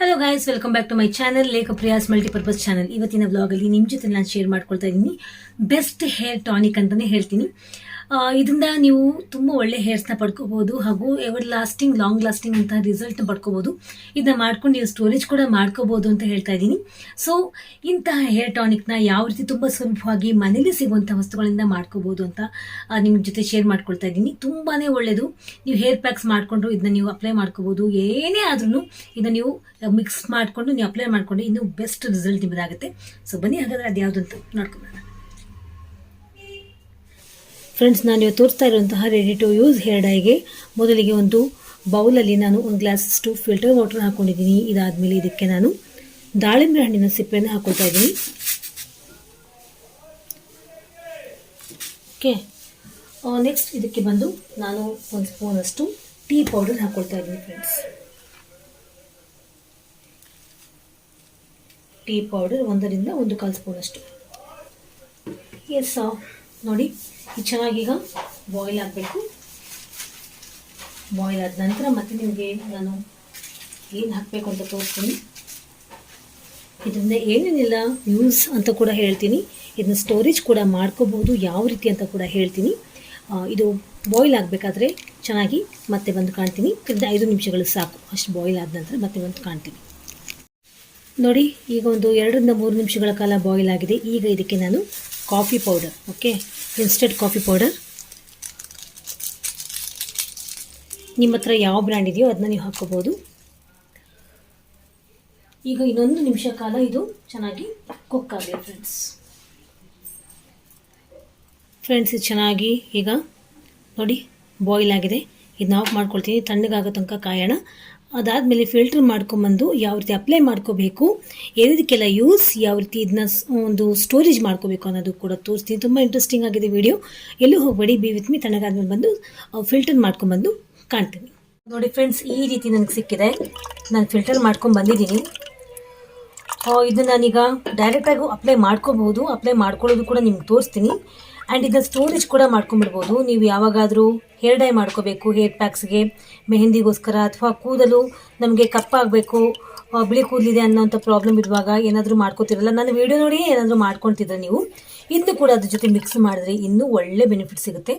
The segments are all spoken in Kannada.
Hello guys welcome back to my channel Lekha Priya's multipurpose channel ಇವತ್ತಿನ ವ್ಲಾಗಲ್ಲಿ ನಿಮ್ಮ ಜೊತೆ ನಾನು ಶೇರ್ ಮಾಡ್ಕೊಳ್ತಾ ಇದ್ದೀನಿ. ಬೆಸ್ಟ್ ಹೇರ್ ಟಾನಿಕ್ ಅಂತಲೇ ಹೇಳ್ತೀನಿ. ಇದರಿಂದ ನೀವು ತುಂಬ ಒಳ್ಳೆ ಹೇರ್ಸ್ನ ಪಡ್ಕೋಬೋದು ಹಾಗೂ ಎವರ್ ಲಾಸ್ಟಿಂಗ್ ಲಾಂಗ್ ಲಾಸ್ಟಿಂಗ್ ಅಂತ ರಿಸಲ್ಟ್ನ ಪಡ್ಕೋಬೋದು ಇದನ್ನ ಮಾಡ್ಕೊಂಡು ನೀವು ಸ್ಟೋರೇಜ್ ಕೂಡ ಮಾಡ್ಕೋಬೋದು ಅಂತ ಹೇಳ್ತಾ ಇದ್ದೀನಿ. ಸೊ ಇಂತಹ ಹೇರ್ ಟಾನಿಕ್ನ ಯಾವ ರೀತಿ ತುಂಬ ಸುಲಭವಾಗಿ ಮನೇಲಿ ಸಿಗುವಂಥ ವಸ್ತುಗಳಿಂದ ಮಾಡ್ಕೋಬೋದು ಅಂತ ನಿಮ್ಮ ಜೊತೆ ಶೇರ್ ಮಾಡ್ಕೊಳ್ತಾ ಇದ್ದೀನಿ. ತುಂಬಾ ಒಳ್ಳೆಯದು ನೀವು ಹೇರ್ ಪ್ಯಾಕ್ಸ್ ಮಾಡಿಕೊಂಡು ಇದನ್ನ ನೀವು ಅಪ್ಲೈ ಮಾಡ್ಕೋಬಹುದು. ಏನೇ ಆದ್ರೂ ಇದನ್ನ ನೀವು ಮಿಕ್ಸ್ ಮಾಡಿಕೊಂಡು ನೀವು ಅಪ್ಲೈ ಮಾಡಿಕೊಂಡು ಇನ್ನೂ ಬೆಸ್ಟ್ ರಿಸಲ್ಟ್ ನಿಮ್ಮದಾಗುತ್ತೆ ಸೊ ಬನ್ನಿ ಹಾಗಾದ್ರೆ ಅದು ಯಾವುದು ನೋಡ್ಕೊಳ್ಳೋಣ ಫ್ರೆಂಡ್ಸ್ ನಾನು ತೋರಿಸ್ತಾ ಇರುವಂತಹ ರೆಡಿ ಟು ಯೂಸ್ ಹೇರ್ ಡೈಗೆ ಮೊದಲಿಗೆ ಒಂದು ಬೌಲಲ್ಲಿ ನಾನು ಒಂದು ಗ್ಲಾಸಷ್ಟು ಫಿಲ್ಟರ್ ವಾಟರ್ ಹಾಕ್ಕೊಂಡಿದ್ದೀನಿ ಇದಾದಮೇಲೆ ಇದಕ್ಕೆ ನಾನು ದಾಳಿಂಬೆ ಹಣ್ಣಿನ ಸಿಪ್ಪೆಯನ್ನು ಹಾಕ್ಕೊಳ್ತಾ ಇದ್ದೀನಿ. ಓಕೆ ನೆಕ್ಸ್ಟ್ ಇದಕ್ಕೆ ಬಂದು ನಾನು ಒಂದು ಸ್ಪೂನಷ್ಟು ಟೀ ಪೌಡರ್ ಹಾಕ್ಕೊಳ್ತಾ ಇದ್ದೀನಿ ಫ್ರೆಂಡ್ಸ್ ಟೀ ಪೌಡರ್ ಒಂದರಿಂದ ಒಂದು ಕಾಲು ಸ್ಪೂನಷ್ಟು ಎಸ್ ನೋಡಿ. ಇದು ಚೆನ್ನಾಗಿ ಈಗ ಬಾಯ್ಲ್ ಆಗಬೇಕು. ಬಾಯ್ಲ್ ಆದ ನಂತರ ಮತ್ತೆ ನಿಮಗೆ ನಾನು ಏನು ಹಾಕಬೇಕು ಅಂತ ತೋರಿಸ್ತೀನಿ. ಇದರಿಂದ ಏನೇನಿಲ್ಲ ಯೂಸ್ ಅಂತ ಕೂಡ ಹೇಳ್ತೀನಿ. ಇದನ್ನ ಸ್ಟೋರೇಜ್ ಕೂಡ ಮಾಡ್ಕೋಬೋದು ಯಾವ ರೀತಿ ಅಂತ ಕೂಡ ಹೇಳ್ತೀನಿ. ಇದು ಬಾಯ್ಲ್ ಆಗಬೇಕಾದ್ರೆ ಚೆನ್ನಾಗಿ ಮತ್ತೆ ಬಂದು ಕಾಣ್ತೀನಿ. ಇದರಿಂದ ಐದು ನಿಮಿಷಗಳು ಸಾಕು. ಅಷ್ಟು ಬಾಯ್ಲ್ ಆದ ನಂತರ ಮತ್ತೆ ಬಂದು ಕಾಣ್ತೀನಿ. ನೋಡಿ, ಈಗ ಒಂದು ಎರಡರಿಂದ ಮೂರು ನಿಮಿಷಗಳ ಕಾಲ ಬಾಯ್ಲ್ ಆಗಿದೆ. ಈಗ ಇದಕ್ಕೆ ನಾನು coffee powder okay instant coffee powder. ನಿಮ್ಮ ಹತ್ರ ಯಾವ ಬ್ರ್ಯಾಂಡ್ ಇದೆಯೋ ಅದನ್ನ ನೀವು ಹಾಕ್ಕೋಬೋದು. ಈಗ ಇನ್ನೊಂದು ನಿಮಿಷ ಕಾಲ ಇದು ಚೆನ್ನಾಗಿ ಕುಕ್ ಫ್ರೆಂಡ್ಸ್ ಫ್ರೆಂಡ್ಸ್ ಇದು ಚೆನ್ನಾಗಿ ಈಗ ನೋಡಿ ಬಾಯ್ಲ್ ಆಗಿದೆ. ಇದು ನಾವು ಮಾಡ್ಕೊಳ್ತೀನಿ. ತಣ್ಣಗಾಗೋ ತನಕ ಕಾಯೋಣ. ಅದಾದಮೇಲೆ ಫಿಲ್ಟರ್ ಮಾಡ್ಕೊಂಬಂದು ಯಾವ ರೀತಿ ಅಪ್ಲೈ ಮಾಡ್ಕೋಬೇಕು ಏನಿದಕ್ಕೆಲ್ಲ ಯೂಸ್ ಯಾವ ರೀತಿ ಇದನ್ನ ಒಂದು ಸ್ಟೋರೇಜ್ ಮಾಡ್ಕೋಬೇಕು ಅನ್ನೋದು ಕೂಡ ತೋರಿಸ್ತೀನಿ. ತುಂಬ ಇಂಟ್ರೆಸ್ಟಿಂಗ್ ಆಗಿದೆ ವಿಡಿಯೋ ಎಲ್ಲೂ ಹೋಗಬೇಡಿ ಬಿ ವಿತ್ ಮೀ ತಣ್ಣಗಾದ್ಮೇಲೆ ಬಂದು ಫಿಲ್ಟರ್ ಮಾಡ್ಕೊಂಬಂದು ಕಾಣ್ತೀನಿ. ನೋಡಿ ಫ್ರೆಂಡ್ಸ್ ಈ ರೀತಿ ನನಗೆ ಸಿಕ್ಕಿದೆ. ನಾನು ಫಿಲ್ಟರ್ ಮಾಡ್ಕೊಂಡು ಬಂದಿದ್ದೀನಿ ನಾನೀಗ ಡೈರೆಕ್ಟಾಗಿ ಅಪ್ಲೈ ಮಾಡ್ಕೋಬಹುದು. ಅಪ್ಲೈ ಮಾಡ್ಕೊಳ್ಳೋದು ಕೂಡ ನಿಮ್ಗೆ ತೋರಿಸ್ತೀನಿ. ಆ್ಯಂಡ್ ಇದನ್ನ ಸ್ಟೋರೇಜ್ ಕೂಡ ಮಾಡ್ಕೊಂಡ್ಬಿಡ್ಬೋದು. ನೀವು ಯಾವಾಗಾದರೂ ಹೇರ್ ಡೈ ಮಾಡ್ಕೋಬೇಕು ಹೇರ್ ಪ್ಯಾಕ್ಸ್ಗೆ ಮೆಹಂದಿಗೋಸ್ಕರ ಅಥವಾ ಕೂದಲು ನಮಗೆ ಕಪ್ಪಾಗಬೇಕು ಬಿಳಿ ಕೂದಲಿದೆ ಅನ್ನೋಂಥ ಪ್ರಾಬ್ಲಮ್ ಇರುವಾಗ ಏನಾದರೂ ಮಾಡ್ಕೋತಿರಲ್ಲ? ನನ್ನ ವಿಡಿಯೋ ನೋಡಿ ಏನಾದರೂ ಮಾಡ್ಕೊತಿದ್ರೆ ನೀವು? ಇದನ್ನು ಕೂಡ ಅದ್ರ ಜೊತೆ ಮಿಕ್ಸ್ ಮಾಡಿದ್ರೆ ಇನ್ನೂ ಒಳ್ಳೆ ಬೆನಿಫಿಟ್ ಸಿಗುತ್ತೆ.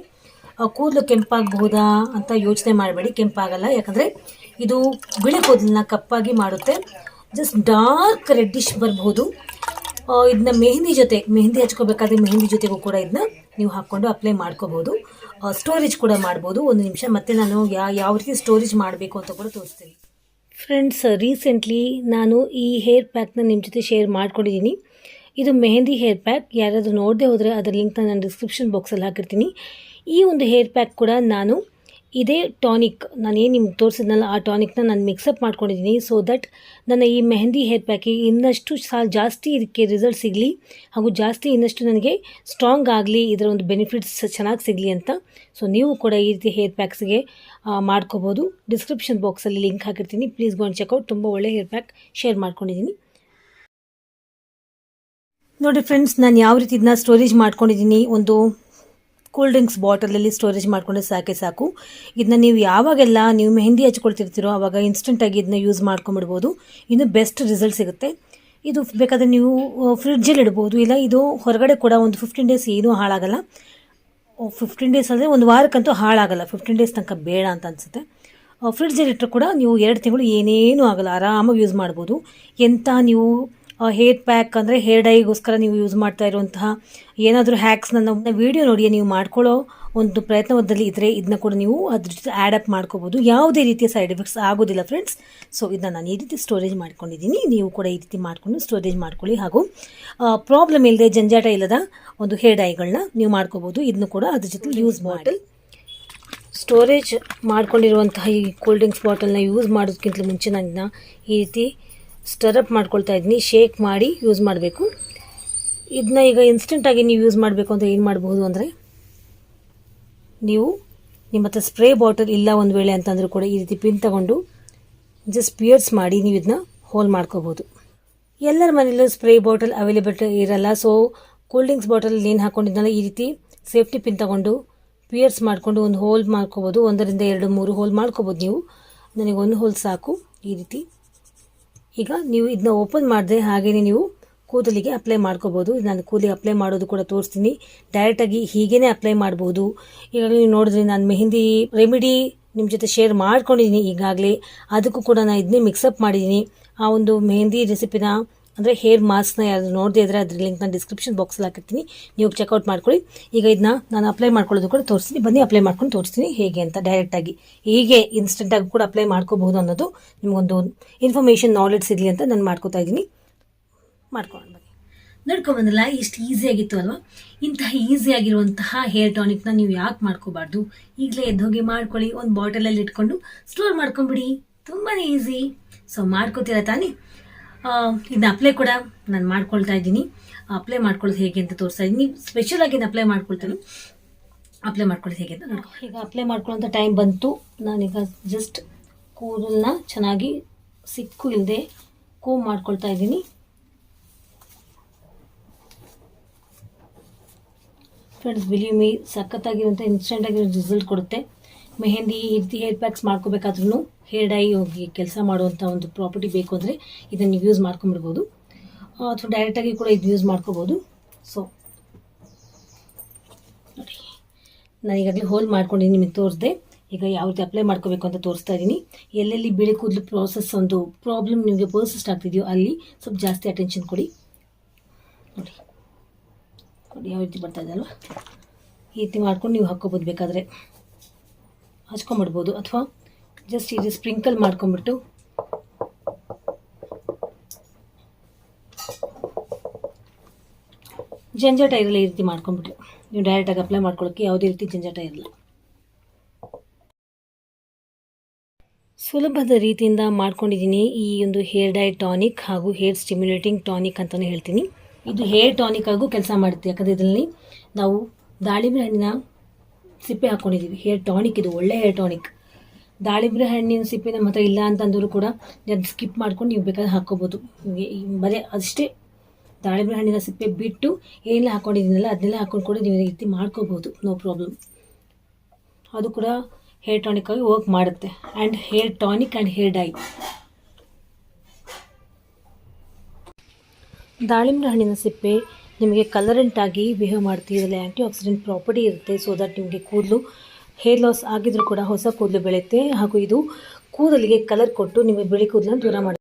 ಕೂದಲು ಕೆಂಪಾಗಬಹುದಾ ಅಂತ ಯೋಚನೆ ಮಾಡಬೇಡಿ. ಕೆಂಪಾಗಲ್ಲ, ಯಾಕಂದರೆ ಇದು ಬಿಳಿ ಕೂದಲನ್ನ ಕಪ್ಪಾಗಿ ಮಾಡುತ್ತೆ. ಜಸ್ಟ್ ಡಾರ್ಕ್ ರೆಡ್ಡಿಶ್ ಬರಬಹುದು. ಇದನ್ನ ಮೆಹಂದಿ ಜೊತೆ, ಮೆಹಂದಿ ಹಚ್ಕೋಬೇಕಾದ್ರೆ ಮೆಹಂದಿ ಜೊತೆಗೂ ಕೂಡ ಇದನ್ನ ನೀವು ಹಾಕ್ಕೊಂಡು ಅಪ್ಲೈ ಮಾಡ್ಕೋಬಹುದು ಸ್ಟೋರೇಜ್ ಕೂಡ ಮಾಡ್ಬೋದು, ಒಂದು ನಿಮಿಷ. ಮತ್ತೆ ನಾನು ಯಾವ ರೀತಿ ಸ್ಟೋರೇಜ್ ಮಾಡಬೇಕು ಅಂತ ಕೂಡ ತೋರಿಸ್ತೀನಿ. ಫ್ರೆಂಡ್ಸ್ ರೀಸೆಂಟ್ಲಿ ನಾನು ಈ ಹೇರ್ ಪ್ಯಾಕ್ನ ನಿಮ್ಮ ಜೊತೆ ಶೇರ್ ಮಾಡ್ಕೊಂಡಿದ್ದೀನಿ. ಇದು ಮೆಹಂದಿ ಹೇರ್ ಪ್ಯಾಕ್ ಯಾರಾದರೂ ನೋಡದೆ ಹೋದರೆ ಅದರ ಲಿಂಕ್ನ ನಾನು ಡಿಸ್ಕ್ರಿಪ್ಷನ್ ಬಾಕ್ಸಲ್ಲಿ ಹಾಕಿರ್ತೀನಿ. ಈ ಒಂದು ಹೇರ್ ಪ್ಯಾಕ್ ಕೂಡ ನಾನು ಇದೇ ಟಾನಿಕ್. ನಾನು ಏನು ನಿಮ್ಗೆ ತೋರಿಸಿದ್ನಲ್ಲ, ಆ ಟಾನಿಕ್ನ ನಾನು ಮಿಕ್ಸಪ್ ಮಾಡ್ಕೊಂಡಿದ್ದೀನಿ ಸೊ ದಟ್ ನನ್ನ ಈ ಮೆಹಂದಿ ಹೇರ್ ಪ್ಯಾಕಿಗೆ ಇನ್ನಷ್ಟು ಸಾ ಜಾಸ್ತಿ ಇದಕ್ಕೆ ರಿಸಲ್ಟ್ ಸಿಗಲಿ, ಹಾಗೂ ಜಾಸ್ತಿ ಇನ್ನಷ್ಟು ನನಗೆ ಸ್ಟ್ರಾಂಗ್ ಆಗಲಿ, ಇದರ ಒಂದು ಬೆನಿಫಿಟ್ಸ್ ಚೆನ್ನಾಗಿ ಸಿಗಲಿ ಅಂತ. ಸೊ ನೀವು ಕೂಡ ಈ ರೀತಿ ಹೇರ್ ಪ್ಯಾಕ್ಸ್ಗೆ ಮಾಡ್ಕೋಬೋದು. ಡಿಸ್ಕ್ರಿಪ್ಷನ್ ಬಾಕ್ಸಲ್ಲಿ ಲಿಂಕ್ ಹಾಕಿರ್ತೀನಿ. ಪ್ಲೀಸ್ ಗೋನ್ ಚೆಕ್ಔಟ್ ತುಂಬ ಒಳ್ಳೆ ಹೇರ್ ಪ್ಯಾಕ್ ಶೇರ್ ಮಾಡ್ಕೊಂಡಿದ್ದೀನಿ ನೋಡಿ ಫ್ರೆಂಡ್ಸ್ ನಾನು ಯಾವ ರೀತಿ ಇದನ್ನ ಸ್ಟೋರೇಜ್ ಮಾಡ್ಕೊಂಡಿದ್ದೀನಿ ಒಂದು ಕೂಲ್ ಡ್ರಿಂಕ್ಸ್ ಬಾಟಲಲ್ಲಿ ಸ್ಟೋರೇಜ್ ಮಾಡ್ಕೊಂಡು ಸಾಕೆ ಸಾಕು. ಇದನ್ನ ನೀವು ಯಾವಾಗೆಲ್ಲ ನೀವು ಮೆಹಂದಿ ಹಚ್ಕೊಳ್ತಿರ್ತೀರೋ ಆವಾಗ ಇನ್ಸ್ಟೆಂಟಾಗಿ ಇದನ್ನ ಯೂಸ್ ಮಾಡ್ಕೊಂಬಿಡ್ಬೋದು ಇನ್ನು ಬೆಸ್ಟ್ ರಿಸಲ್ಟ್ ಸಿಗುತ್ತೆ. ಇದು ಬೇಕಾದರೆ ನೀವು ಫ್ರಿಡ್ಜಲ್ಲಿ ಇಡ್ಬೋದು. ಇಲ್ಲ ಇದು ಹೊರಗಡೆ ಕೂಡ ಒಂದು ಫಿಫ್ಟೀನ್ ಡೇಸ್ ಏನೂ ಹಾಳಾಗಲ್ಲ. ಫಿಫ್ಟೀನ್ ಡೇಸ್ ಅಂದರೆ ಒಂದು ವಾರಕ್ಕಂತೂ ಹಾಳಾಗಲ್ಲ. ಫಿಫ್ಟೀನ್ ಡೇಸ್ ತನಕ ಬೇಡ ಅಂತ ಅನಿಸುತ್ತೆ. ಫ್ರಿಡ್ಜಲ್ಲಿ ಇಟ್ಟರು ಕೂಡ ನೀವು ಎರಡು ತಿಂಗಳು ಏನೇನೂ ಆಗಲ್ಲ. ಆರಾಮಾಗಿ ಯೂಸ್ ಮಾಡ್ಬೋದು. ಎಂಥ ನೀವು ಹೇರ್ ಪ್ಯಾಕ್ ಅಂದರೆ ಹೇರ್ ಡೈಗೋಸ್ಕರ ನೀವು ಯೂಸ್ ಮಾಡ್ತಾ ಇರುವಂತಹ ಏನಾದರೂ ಹ್ಯಾಕ್ಸ್ ನನ್ನ ವಿಡಿಯೋ ನೋಡಿ ನೀವು ಮಾಡ್ಕೊಳ್ಳೋ ಒಂದು ಪ್ರಯತ್ನದಲ್ಲಿ ಇದ್ದರೆ ಇದನ್ನ ಕೂಡ ನೀವು ಅದ್ರ ಜೊತೆ ಆ್ಯಡ್ ಅಪ್ ಮಾಡ್ಕೋಬೋದು. ಯಾವುದೇ ರೀತಿಯ ಸೈಡ್ ಎಫೆಕ್ಟ್ಸ್ ಆಗೋದಿಲ್ಲ ಫ್ರೆಂಡ್ಸ್ ಸೊ ಇದನ್ನ ನಾನು ಈ ರೀತಿ ಸ್ಟೋರೇಜ್ ಮಾಡ್ಕೊಂಡಿದ್ದೀನಿ. ನೀವು ಕೂಡ ಈ ರೀತಿ ಮಾಡಿಕೊಂಡು ಸ್ಟೋರೇಜ್ ಮಾಡ್ಕೊಳ್ಳಿ. ಹಾಗೂ ಪ್ರಾಬ್ಲಮ್ ಇಲ್ಲದೆ ಜಂಜಾಟ ಇಲ್ಲದ ಒಂದು ಹೇರ್ ಡೈಗಳನ್ನ ನೀವು ಮಾಡ್ಕೋಬೋದು. ಇದನ್ನು ಕೂಡ ಅದ್ರ ಜೊತೆ ಯೂಸ್ ಮಾಡಿ. ಸ್ಟೋರೇಜ್ ಮಾಡ್ಕೊಂಡಿರುವಂತಹ ಈ ಕೂಲ್ ಡ್ರಿಂಕ್ಸ್ ಬಾಟಲ್ನ ಯೂಸ್ ಮಾಡೋದಕ್ಕಿಂತ ಮುಂಚೆ ನಾನು ಇದನ್ನ ಈ ರೀತಿ ಸ್ಟರಪ್ ಮಾಡ್ಕೊಳ್ತಾ ಇದ್ದೀನಿ ಶೇಕ್ ಮಾಡಿ ಯೂಸ್ ಮಾಡಬೇಕು. ಇದನ್ನ ಈಗ ಇನ್ಸ್ಟೆಂಟಾಗಿ ನೀವು ಯೂಸ್ ಮಾಡಬೇಕು ಅಂತ ಏನು ಮಾಡಬಹುದು ಅಂದರೆ, ನೀವು ನಿಮ್ಮ ಹತ್ರ ಸ್ಪ್ರೇ ಬಾಟಲ್ ಇಲ್ಲ ಒಂದು ವೇಳೆ ಅಂತಂದರೂ ಕೂಡ ಈ ರೀತಿ ಪಿನ್ ತಗೊಂಡು ಜಸ್ಟ್ ಪಿಯರ್ಸ್ ಮಾಡಿ ನೀವು ಇದನ್ನ ಹೋಲ್ ಮಾಡ್ಕೋಬೋದು ಎಲ್ಲರ ಮನೆಯಲ್ಲೂ ಸ್ಪ್ರೇ ಬಾಟಲ್ ಅವೈಲೇಬಲ್ ಇರಲ್ಲ. ಸೊ ಕೂಲ್ ಡ್ರಿಂಕ್ಸ್ ಬಾಟಲ್ ಏನು ಹಾಕೊಂಡಿದ್ನಲ್ಲ, ಈ ರೀತಿ ಸೇಫ್ಟಿ ಪಿನ್ ತಗೊಂಡು ಪಿಯರ್ಸ್ ಮಾಡಿಕೊಂಡು ಒಂದು ಹೋಲ್ ಮಾಡ್ಕೋಬೋದು ಒಂದರಿಂದ ಎರಡು ಮೂರು ಹೋಲ್ ಮಾಡ್ಕೋಬೋದು ನೀವು. ನನಗೆ ಒಂದು ಹೋಲ್ ಸಾಕು, ಈ ರೀತಿ. ಈಗ ನೀವು ಇದನ್ನ ಓಪನ್ ಮಾಡಿದ್ರೆ ಹಾಗೆಯೇ ನೀವು ಕೂದಲಿಗೆ ಅಪ್ಲೈ ಮಾಡ್ಕೋಬೋದು. ನಾನು ಕೂದಲಿಗೆ ಅಪ್ಲೈ ಮಾಡೋದು ಕೂಡ ತೋರಿಸ್ತೀನಿ. ಡೈರೆಕ್ಟಾಗಿ ಹೀಗೇ ಅಪ್ಲೈ ಮಾಡ್ಬೋದು. ಈಗ ನೀವು ನೋಡಿದ್ರೆ ನಾನು ಮೆಹಂದಿ ರೆಮಿಡಿ ನಿಮ್ಮ ಜೊತೆ ಶೇರ್ ಮಾಡ್ಕೊಂಡಿದ್ದೀನಿ ಈಗಾಗಲೇ. ಅದಕ್ಕೂ ಕೂಡ ನಾನು ಇದನ್ನೇ ಮಿಕ್ಸಪ್ ಮಾಡಿದ್ದೀನಿ ಆ ಒಂದು ಮೆಹಂದಿ ರೆಸಿಪಿನ ಅಂದರೆ ಹೇರ್ ಮಾಸ್ಕ್ನ ಯಾರು ನೋಡದೇ ಇದ್ದರೆ ಅದ್ರ ಲಿಂಕ್ ನಾನು ಡಿಸ್ಕ್ರಿಪ್ಷನ್ ಬಾಕ್ಸಲ್ಲಿ ಹಾಕಿರ್ತೀನಿ. ನೀವು ಚೆಕ್ಔಟ್ ಮಾಡ್ಕೊಳ್ಳಿ. ಈಗ ಇದನ್ನ ನಾನು ಅಪ್ಲೈ ಮಾಡ್ಕೊಳ್ಳೋದು ಕೂಡ ತೋರಿಸ್ತೀನಿ. ಬನ್ನಿ ಅಪ್ಲೈ ಮಾಡ್ಕೊಂಡು ತೋರಿಸ್ತೀನಿ ಹೇಗೆ ಅಂತ ಡೈರೆಕ್ಟಾಗಿ ಹೀಗೆ ಇನ್ಸ್ಟೆಂಟಾಗಿ ಕೂಡ ಅಪ್ಲೈ ಮಾಡ್ಕೋಬಹುದು ಅನ್ನೋದು ನಿಮಗೊಂದು ಇನ್ಫಾರ್ಮೇಷನ್ ನಾಲೆಡ್ಜ್ ಸಿಗಲಿ ಅಂತ ನಾನು ಮಾಡ್ಕೋತಾ ಇದ್ದೀನಿ. ಮಾಡ್ಕೊಂಡು ಬನ್ನಿ. ನೋಡ್ಕೊಂಬಂದಲ್ಲ ಎಷ್ಟು ಈಸಿಯಾಗಿತ್ತು ಅಲ್ವಾ? ಇಂತಹ ಈಸಿಯಾಗಿರುವಂತಹ ಹೇರ್ ಟಾನಿಕ್ನ ನೀವು ಯಾಕೆ ಮಾಡ್ಕೋಬಾರ್ದು? ಈಗಲೇ ಎದ್ದೋಗಿ ಮಾಡ್ಕೊಳ್ಳಿ. ಒಂದು ಬಾಟಲಲ್ಲಿ ಇಟ್ಕೊಂಡು ಸ್ಟೋರ್ ಮಾಡ್ಕೊಂಬಿಡಿ ತುಂಬಾ ಈಸಿ ಸೊ ಮಾಡ್ಕೋತೀರ ತಾನೇ? ಇದನ್ನ ಅಪ್ಲೈ ಕೂಡ ನಾನು ಮಾಡ್ಕೊಳ್ತಾ ಇದ್ದೀನಿ. ಅಪ್ಲೈ ಮಾಡ್ಕೊಳ್ಳೋದು ಹೇಗೆ ಅಂತ ತೋರಿಸ್ತಾ ಇದ್ದೀನಿ. ಸ್ಪೆಷಲ್ ಆಗಿ ಅಪ್ಲೈ ಮಾಡ್ಕೊಳ್ತೀನಿ. ಅಪ್ಲೈ ಮಾಡ್ಕೊಳ್ಳೋದು ಹೇಗೆ ಅಂತ ಈಗ ಅಪ್ಲೈ ಮಾಡ್ಕೊಳ್ಳೋಂಥ ಟೈಮ್ ಬಂತು. ನಾನೀಗ ಜಸ್ಟ್ ಕೂದಲನ್ನ ಚೆನ್ನಾಗಿ ಸಿಕ್ಕು ಇಲ್ಲದೆ ಕೂಮ್ ಮಾಡ್ಕೊಳ್ತಾ ಇದ್ದೀನಿ. ಫ್ರೆಂಡ್ಸ್ ಬಿಲೀವ್ ಮೀ ಸಖತ್ತಾಗಿರುವಂಥ ಇನ್ಸ್ಟೆಂಟಾಗಿರೋ ರಿಸಲ್ಟ್ ಕೊಡುತ್ತೆ. ಮೆಹೆಂದಿ ಈ ಹೇರ್ ಪ್ಯಾಕ್ಸ್ ಮಾಡ್ಕೋಬೇಕಾದ್ರೂ ಹೇರ್ ಡೈ ಹೋಗಿ ಕೆಲಸ ಮಾಡುವಂಥ ಒಂದು ಪ್ರಾಪರ್ಟಿ ಬೇಕು ಅಂದರೆ ಇದನ್ನು ಯೂಸ್ ಮಾಡ್ಕೊಂಬಿಡ್ಬೋದು ಅಥವಾ ಡೈರೆಕ್ಟಾಗಿ ಕೂಡ ಇದು ಯೂಸ್ ಮಾಡ್ಕೋಬೋದು. ಸೊ ನೋಡಿ. ನಾನು ಈಗಾಗಲೇ ಹೋಲ್ ಮಾಡ್ಕೊಂಡಿದ್ದೀನಿ ನಿಮಗೆ ತೋರಿಸ್ದೆ. ಈಗ ಯಾವ ರೀತಿ ಅಪ್ಲೈ ಮಾಡ್ಕೋಬೇಕು ಅಂತ ತೋರಿಸ್ತಾ ಇದ್ದೀನಿ. ಎಲ್ಲೆಲ್ಲಿ ಬಿಳಿ ಕೂದಲು ಪ್ರಾಸೆಸ್ ಒಂದು ಪ್ರಾಬ್ಲಮ್ ನಿಮಗೆ ಪರ್ಸಿಸ್ಟ್ ಆಗ್ತಿದೆಯೋ ಅಲ್ಲಿ ಸ್ವಲ್ಪ ಜಾಸ್ತಿ ಅಟೆನ್ಷನ್ ಕೊಡಿ. ನೋಡಿ. ನೋಡಿ, ಯಾವ ರೀತಿ ಬರ್ತಾ ಇದೆ ಅಲ್ವಾ? ಈ ರೀತಿ ಮಾಡ್ಕೊಂಡು ನೀವು ಹಾಕ್ಕೋಬೋದು ಬೇಕಾದರೆ. ಹಚ್ಕೊಂಬಿಡ್ಬೋದು ಅಥವಾ ಜಸ್ಟ್ ಇದು ಸ್ಪ್ರಿಂಕಲ್ ಮಾಡ್ಕೊಂಬಿಟ್ಟು ಜಂಜಾಟ ಇರಲ್ಲ ಈ ರೀತಿ ಮಾಡ್ಕೊಂಬಿಟ್ರೆ ನೀವು ಡೈರೆಕ್ಟಾಗಿ ಅಪ್ಲೈ ಮಾಡ್ಕೊಳ್ಳೋಕ್ಕೆ ಯಾವುದೇ ರೀತಿ ಜಂಜಾಟ ಇರಲ್ಲ. ಸುಲಭದ ರೀತಿಯಿಂದ ಮಾಡ್ಕೊಂಡಿದ್ದೀನಿ ಈ ಒಂದು ಹೇರ್ ಡೈ ಟಾನಿಕ್ ಹಾಗೂ ಹೇರ್ ಸ್ಟಿಮ್ಯುಲೇಟಿಂಗ್ ಟಾನಿಕ್ ಅಂತಲೇ ಹೇಳ್ತೀನಿ. ಇದು ಹೇರ್ ಟಾನಿಕ್ ಆಗೂ ಕೆಲಸ ಮಾಡುತ್ತೆ. ಯಾಕಂದರೆ ಇದರಲ್ಲಿ ನಾವು ದಾಳಿಂಬೆ ಹಣ್ಣಿನ ಸಿಪ್ಪೆ ಹಾಕ್ಕೊಂಡಿದ್ದೀವಿ ಹೇರ್ ಟಾನಿಕ್ ಇದು ಒಳ್ಳೆ ಹೇರ್ ಟಾನಿಕ್ ದಾಳಿಂಬೆ ಹಣ್ಣಿನ ಸಿಪ್ಪೆ ನಮ್ಮ ಹತ್ರ ಇಲ್ಲ ಅಂತಂದರೂ ಕೂಡ ಅದು ಸ್ಕಿಪ್ ಮಾಡ್ಕೊಂಡು ನೀವು ಬೇಕಾದ್ರೆ ಈ ಬರೀ ಅಷ್ಟೇ ದಾಳಿಂಬ್ರೆ ಹಣ್ಣಿನ ಸಿಪ್ಪೆ ಬಿಟ್ಟು ಏನೆಲ್ಲ ಹಾಕ್ಕೊಂಡಿದ್ದೀನಲ್ಲ ಅದನ್ನೆಲ್ಲ ಹಾಕೊಂಡು ಕೂಡ ನೀವು ರೀತಿ ಮಾಡ್ಕೋಬೋದು. ನೋ ಪ್ರಾಬ್ಲಮ್ ಅದು ಕೂಡ ಹೇರ್ ಟಾನಿಕ್ ಆಗಿ ವರ್ಕ್ ಮಾಡುತ್ತೆ. And hair tonic and hair dye ದಾಳಿಂಬ್ರೆ ಹಣ್ಣಿನ ಸಿಪ್ಪೆ ನಿಮಗೆ ಕಲರೆಂಟ್ ಆಗಿ ಬಿಹೇವ್ ಮಾಡ್ತೀವಿ ಇದರಲ್ಲಿ ಆ್ಯಂಟಿ ಆಕ್ಸಿಡೆಂಟ್ ಪ್ರಾಪರ್ಟಿ ಇರುತ್ತೆ ಸೊ ದಟ್ ನಿಮಗೆ ಕೂದಲು ಹೇರ್ ಲಾಸ್ ಆಗಿದ್ರೂ ಕೂಡ ಹೊಸ ಕೂದಲು ಬೆಳೆಯುತ್ತೆ ಹಾಗೂ ಇದು ಕೂದಲಿಗೆ ಕಲರ್ ಕೊಟ್ಟು ನಿಮಗೆ ಬಿಳಿ ಕೂದಲನ್ನು ದೂರ ಮಾಡುತ್ತೆ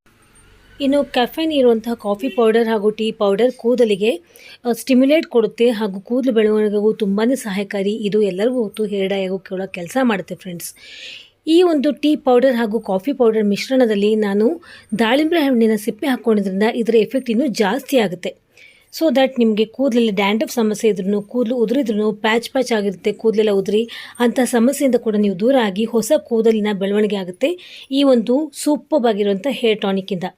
ಇನ್ನು ಕೆಫೆನ್ ಇರುವಂತಹ ಕಾಫಿ ಪೌಡರ್ ಹಾಗೂ ಟೀ ಪೌಡರ್ ಕೂದಲಿಗೆ ಸ್ಟಿಮ್ಯುಲೇಟ್ ಕೊಡುತ್ತೆ ಹಾಗೂ ಕೂದಲು ಬೆಳವಣಿಗೆಗೂ ತುಂಬಾ ಸಹಾಯಕಾರಿ. ಇದು ಎಲ್ಲರಿಗೂ ಹೊತ್ತು ಹೇರ್ ಡೈ ಆಗೋ ಕೂಡ ಕೆಲಸ ಮಾಡುತ್ತೆ ಫ್ರೆಂಡ್ಸ್ ಈ ಒಂದು ಟೀ ಪೌಡರ್ ಹಾಗೂ ಕಾಫಿ ಪೌಡರ್ ಮಿಶ್ರಣದಲ್ಲಿ ನಾನು ದಾಳಿಂಬೆ ಹಣ್ಣಿನ ಸಿಪ್ಪೆ ಹಾಕ್ಕೊಂಡಿದ್ರಿಂದ ಇದರ ಎಫೆಕ್ಟ್ ಇನ್ನೂ ಜಾಸ್ತಿ ಆಗುತ್ತೆ. ಸೊ ದಟ್ ನಿಮಗೆ ಕೂದಲಲ್ಲಿ ಡ್ಯಾಂಡಫ್ ಸಮಸ್ಯೆ ಇದ್ರೂ ಕೂದಲು ಉದುರಿದ್ರೂ ಪ್ಯಾಚ್ ಪ್ಯಾಚ್ ಆಗಿರುತ್ತೆ ಕೂದಲೆಲ್ಲ ಉದುರಿ ಅಂತ ಸಮಸ್ಯೆಯಿಂದ ಕೂಡ ನೀವು ದೂರ ಆಗಿ ಹೊಸ ಕೂದಲಿನ ಬೆಳವಣಿಗೆ ಆಗುತ್ತೆ. ಈ ಒಂದು ಸೂಪರ್ ಆಗಿರುವಂಥ ಹೇರ್ ಟಾನಿಕ್ಕಿಂದ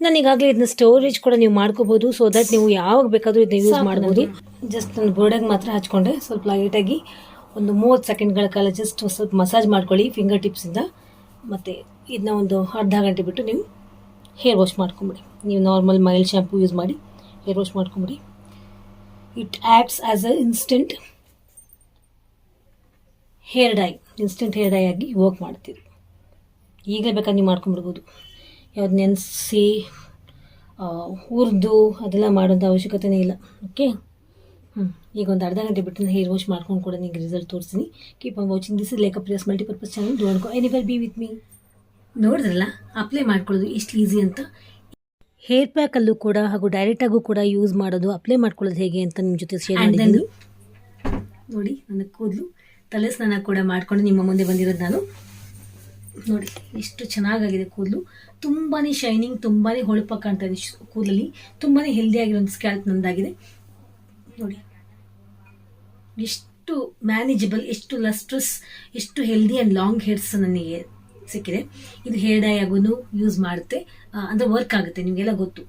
ನಾನು ಈಗಾಗಲೇ ಇದನ್ನ ಸ್ಟೋರೇಜ್ ಕೂಡ ನೀವು ಮಾಡ್ಕೋಬಹುದು ಸೊ ದಟ್ ನೀವು ಯಾವಾಗ ಬೇಕಾದರೂ ಇದನ್ನ ಯೂಸ್ ಮಾಡ್ಬೋದು. ಜಸ್ಟ್ ನಾನು ಬೋರ್ಡಾಗಿ ಮಾತ್ರ ಹಚ್ಕೊಂಡೆ. ಸ್ವಲ್ಪ ಲೈಟಾಗಿ ಒಂದು ಮೂವತ್ತು ಸೆಕೆಂಡ್ಗಳ ಕಾಲ ಜಸ್ಟ್ ಸ್ವಲ್ಪ ಮಸಾಜ್ ಮಾಡ್ಕೊಳ್ಳಿ ಫಿಂಗರ್ ಟಿಪ್ಸಿಂದ ಮತ್ತು ಇದನ್ನ ಒಂದು ಅರ್ಧ ಗಂಟೆ ಬಿಟ್ಟು ನೀವು ಹೇರ್ ವಾಶ್ ಮಾಡ್ಕೊಂಬಿಡಿ. ನೀವು ನಾರ್ಮಲ್ ಮೈಲ್ಡ್ ಶ್ಯಾಂಪು ಯೂಸ್ ಮಾಡಿ. ಹೇರ್ ವಾಶ್ ಮಾಡ್ಕೊಂಬಿಡಿ. It acts as a instant hair dye instant hair dye ಆಗಿ ವರ್ಕ್ ಮಾಡ್ತೀವಿ ಈಗಲೇ ಬೇಕಾದ್ರೆ ನೀವು ಮಾಡ್ಕೊಂಬಿಡ್ಬೋದು. ಯಾವ್ದು ನೆನೆಸಿ ಹುರಿದು ಅದೆಲ್ಲ ಮಾಡೋಂಥ ಅವಶ್ಯಕತೆನೇ ಇಲ್ಲ. ಓಕೆ ಹ್ಞೂ ಈಗ ಒಂದು ಅರ್ಧ ಗಂಟೆ ಬಿಟ್ಟು ಹೇರ್ ವಾಶ್ ಮಾಡ್ಕೊಂಡು ಕೂಡ ನಿಮಗೆ ರಿಸಲ್ಟ್ ತೋರಿಸ್ತೀನಿ. Keep on watching this Lekha Priya's multipurpose channel don't go anywhere be with me ನೋಡಿದ್ರಲ್ಲ? ಅಪ್ಲೈ ಮಾಡ್ಕೊಳ್ಳೋದು ಎಷ್ಟು ಈಸಿ ಅಂತ. ಹೇರ್ ಪ್ಯಾಕಲ್ಲೂ ಕೂಡ ಹಾಗೂ ಡೈರೆಕ್ಟಾಗೂ ಕೂಡ ಯೂಸ್ ಮಾಡೋದು ಅಪ್ಲೈ ಮಾಡ್ಕೊಳ್ಳೋದು ಹೇಗೆ ಅಂತ ನಿಮ್ಮ ಜೊತೆ ಶೇರ್ ಮಾಡಿದ್ದೀನಿ. ನೋಡಿ, ನನ್ನ ಕೂದಲು, ತಲೆ ಸ್ನಾನ ಕೂಡ ಮಾಡಿಕೊಂಡು ನಿಮ್ಮ ಮುಂದೆ ಬಂದಿರೋದು ನಾನು. ನೋಡಿ, ಎಷ್ಟು ಚೆನ್ನಾಗಾಗಿದೆ ಕೂದಲು. ತುಂಬಾ ಶೈನಿಂಗ್ ತುಂಬಾ ಹೊಳಪು ಕಾಣ್ತಾ ಇದೆ ಕೂದಲಲ್ಲಿ. ತುಂಬಾ ಹೆಲ್ದಿ ಆಗಿರೋ ಸ್ಕ್ಯಾಲ್ಪ್ ನಂದಾಗಿದೆ ನೋಡಿ, ಎಷ್ಟು ಮ್ಯಾನೇಜಬಲ್ ಎಷ್ಟು ಲಸ್ಟ್ರಸ್ ಎಷ್ಟು ಹೆಲ್ದಿ ಆ್ಯಂಡ್ ಲಾಂಗ್ ಹೇರ್ಸ್ ನನಗೆ ಸಿಕ್ಕಿದೆ ಇದು ಹೇರ್ ಡೈ ಆಗೋನು ಯೂಸ್ ಮಾಡುತ್ತೆ. ಅಂದರೆ ವರ್ಕ್ ಆಗುತ್ತೆ, ನಿಮಗೆಲ್ಲ ಗೊತ್ತು.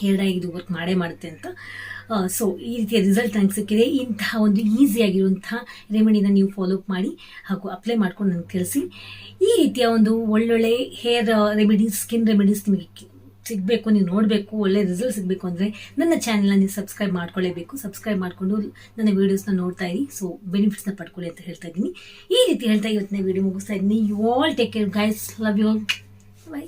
ಹೇರ್ ಡೈ ಇದು ವರ್ಕ್ ಮಾಡೇ ಮಾಡುತ್ತೆ ಅಂತ. ಸೊ ಈ ರೀತಿಯ ರಿಸಲ್ಟ್ ನಂಗೆ ಸಿಕ್ಕಿದೆ ಇಂತಹ ಒಂದು ಈಸಿಯಾಗಿರುವಂತಹ ರೆಮಿಡಿನ ನೀವು ಫಾಲೋ ಅಪ್ ಮಾಡಿ, ಹಾಗೂ ಅಪ್ಲೈ ಮಾಡ್ಕೊಂಡು ನನಗೆ ತಿಳಿಸಿ. ಈ ರೀತಿಯ ಒಂದು ಒಳ್ಳೊಳ್ಳೆ ಹೇರ್ ರೆಮಿಡೀಸ್ ಸ್ಕಿನ್ ರೆಮಿಡೀಸ್ ನಿಮಗೆ ಸಿಗಬೇಕು, ನೀವು ನೋಡಬೇಕು, ಒಳ್ಳೆ ರಿಸಲ್ಟ್ ಸಿಗಬೇಕು ಅಂದರೆ ನನ್ನ ಚಾನೆಲ್ನ ನೀವು ಸಬ್ಸ್ಕ್ರೈಬ್ ಮಾಡ್ಕೊಳ್ಳೇಬೇಕು ಸಬ್ಸ್ಕ್ರೈಬ್ ಮಾಡಿಕೊಂಡು ನನ್ನ ವೀಡಿಯೋಸ್ನ ನೋಡ್ತಾ ಇರಿ. ಸೊ ಬೆನಿಫಿಟ್ಸ್ನ ಪಡ್ಕೊಳ್ಳಿ ಅಂತ ಹೇಳ್ತಾ ಇದ್ದೀನಿ. ಈ ರೀತಿ ಹೇಳ್ತಾ ಇವತ್ತಿನ ವೀಡಿಯೋ ಮುಗಿಸ್ತಾ ಇದ್ದೀನಿ. You all take care guys love you all bye